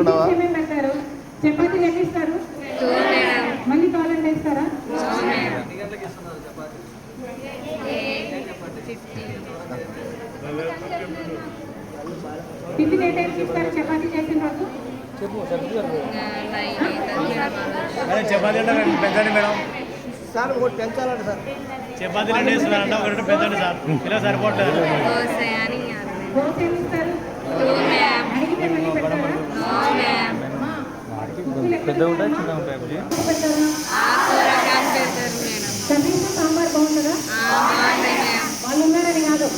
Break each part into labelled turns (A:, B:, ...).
A: ఉండవా
B: ఏమేమి పెడతారు చపాతీలు ఎన్ని ఇస్తారు మళ్ళీ కావాలంటే ఇస్తారా టిఫిన్ ఏ టైంకి ఇస్తారు? చపాతీ చేసిన రోజు?
C: చపాతీ
A: సార్ ఒకటి పెంచాలంట సార్.
C: చపాతీ రెండు వేస్తున్నారంట ఒకటి పెంచండి సార్. ఇలా సరిపోవట్లేదు
B: పెడతారమ్మా? ఉప్పు పెడతారా? కనీసం సాంబార్ బాగుంటుందా వాళ్ళు ఉన్నారని కాదు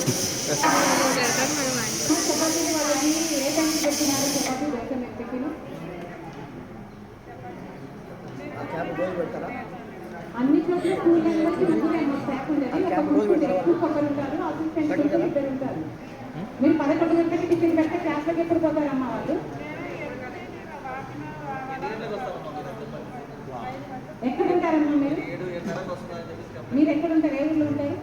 B: చపాతీలు వాళ్ళకి ఏ టైంకి పెట్టినారు చపాతీ దోశ మీరు స్టాఫ్ ఉండేది ఒక ఎక్కువ ఒకరు ఇద్దరు ఉంటారు మీరు పదకొండు గంటలకి టిఫిన్ పెడితే క్లాస్లోకి ఎప్పుడు పోతారమ్మా వాళ్ళు ఎక్కడ ఉంటారమ్మా మీరు మీరు ఎక్కడ ఉంటారు ఏ ఊళ్ళో ఉంటారు?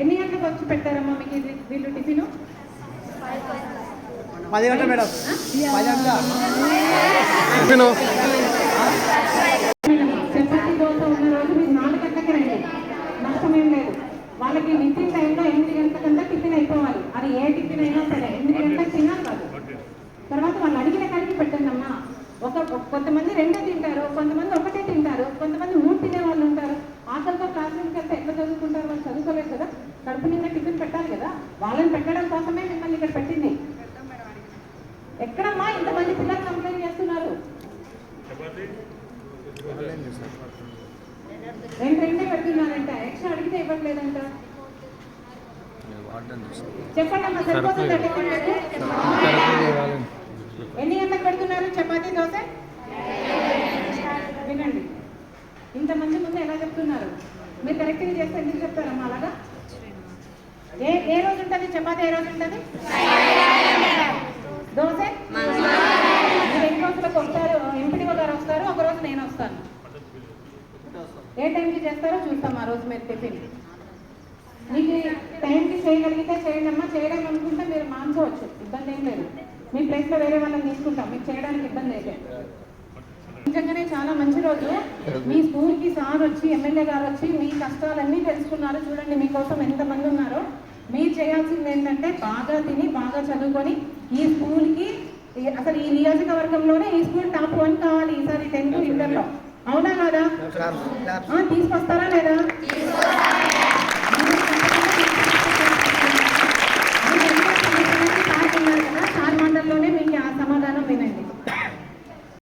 B: ఎన్ని గంటలకు వచ్చి పెట్టారమ్మా మీకు ఇది వీళ్ళు టిఫిన్?
A: పది గంటల మేడం. పది గంటల.
B: చపాతీ దోశ ఉన్న రోజు మీరు నాలుగు గంటలకి రండి. నష్టం ఏం లేదు. వాళ్ళకి వితిన్ టైంలో ఎనిమిది గంటల కన్నా టిఫిన్ అయిపోవాలి. అది ఏ టిఫిన్ అయినా సరే ఎనిమిది గంటలకు తినాలి కాదు తర్వాత వాళ్ళు అడిగిన ఒక కొంతమంది రెండే తింటారు కొంతమంది ఒకటే తింటారు కొంతమంది మూడు తినే వాళ్ళు ఉంటారు. ఆకలితో క్లాస్ రూమ్కి వెళ్తే ఎట్లా చదువుకుంటారు వాళ్ళు చదువుకోలేదు కదా? కడుపు నిండా టిఫిన్ పెట్టాలి కదా? వాళ్ళని పెట్టడం కోసమే మిమ్మల్ని ఇక్కడ పెట్టింది. ఎక్కడమ్మా ఇంతమంది పిల్లలు కంప్లైంట్ చేస్తున్నారు? రెండు రెండే పెడుతున్నారంట. ఎక్స్ట్రా అడిగితే ఇవ్వట్లేదంట. చెప్పండి అమ్మా సరిపోతుందా టిఫిన్ మీకు? ఎన్ని గంటలకు పెడుతున్నారు దోశ వినండి. ఇంతమంది ముందు ఎలా చెప్తున్నారు? మీరు కరెక్ట్గా చేస్తే ఎందుకు చెప్తారమ్మా అలాగా? ఏ ఏ రోజు ఉంటుంది? చపాతి ఏ రోజు ఉంటుంది? దోశ? మీరు ఎన్ని రోజులకు వస్తారు? ఎంపీడీఓ గారు వస్తారు ఒక రోజు నేను వస్తాను. ఏ టైంకి చేస్తారో చూస్తాం ఆ రోజు మీరు టిఫిన్. మీకు టైంకి చేయగలిగితే చేయండి అమ్మా చేయడం అనుకుంటే మీరు మాంచవచ్చు. ఇబ్బంది ఏం లేదు. మీ ప్లేస్లో వేరే వాళ్ళని తీసుకుంటాం. మీకు చేయడానికి ఇబ్బంది అయితే. నిజంగానే చాలా మంచి రోజు. మీ స్కూల్కి సార్ వచ్చి ఎమ్మెల్యే గారు వచ్చి మీ కష్టాలన్నీ తెలుసుకున్నారు. చూడండి మీకోసం ఎంతమంది ఉన్నారో. మీరు చేయాల్సింది ఏంటంటే బాగా తిని బాగా చదువుకొని ఈ స్కూల్కి అసలు ఈ నియోజకవర్గంలోనే ఈ స్కూల్ టాప్ వన్ కావాలి ఈసారి టెన్త్ ఇంటర్లో. అవునా కాదా? తీసుకొస్తారా లేదా?